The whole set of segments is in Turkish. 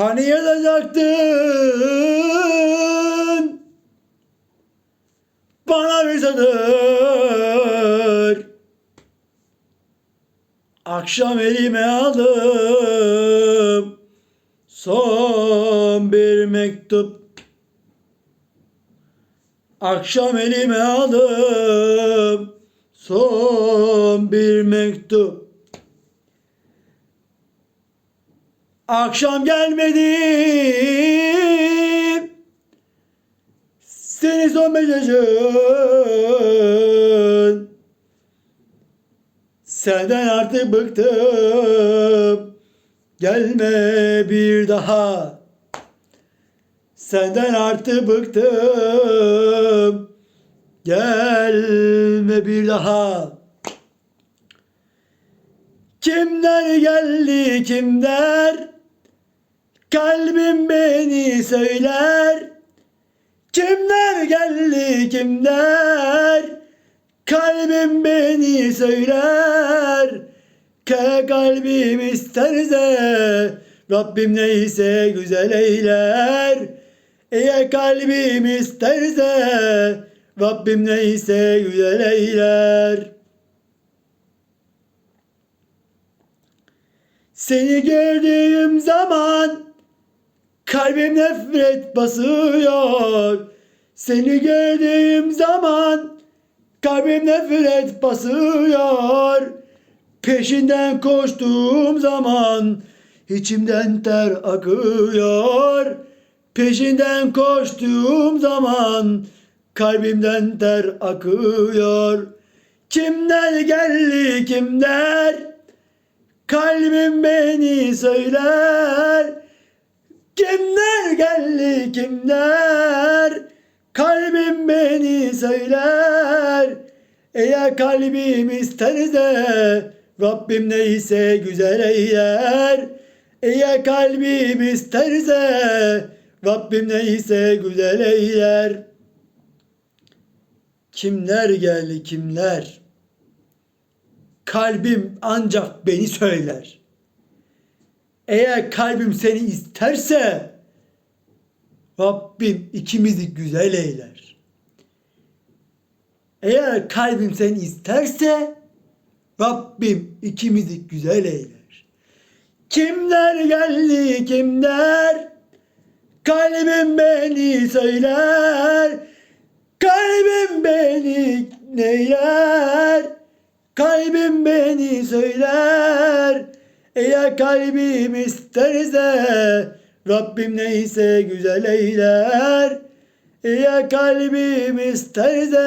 Hani yazacaktın bana bir satır Akşam elime aldım. Son bir mektup. Akşam elime aldım. Son bir mektup Akşam gelmedim Seni son Senden artık bıktım. Gelme bir daha. Senden artık bıktım. Gelme bir daha. Kimler geldi kimler Kalbim beni söyler. Kimler geldi kimler? Kalbim beni söyler. Ke kalbim isterse Rabbim neyse güzel eyler. Eğer kalbim isterse Rabbim neyse güzel eyler. Seni gördüğüm zaman kalbim nefret basıyor. Seni gördüğüm zaman kalbim nefret basıyor. Peşinden koştuğum zaman içimden ter akıyor. Peşinden koştuğum zaman kalbimden ter akıyor. Kimler geldi kimler? Kalbim beni söyler. Kimler geldi kimler? Kalbim beni söyler. Eğer kalbim isterse Rabbim neyse güzel eyler. Eğer kalbim isterse Rabbim neyse güzel eyler. Kimler geldi kimler? kalbim ancak beni söyler. Eğer kalbim seni isterse Rabbim ikimizi güzel eyler. Eğer kalbim seni isterse Rabbim ikimizi güzel eyler. Kimler geldi kimler? Kalbim beni söyler. Kalbim beni neyler? Kalbim beni söyler. Eğer kalbim isterse Rabbim neyse güzel eyler. Eğer kalbim isterse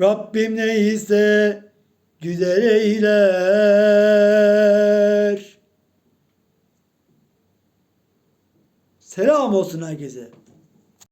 Rabbim neyse güzel eyler. Selam olsun herkese.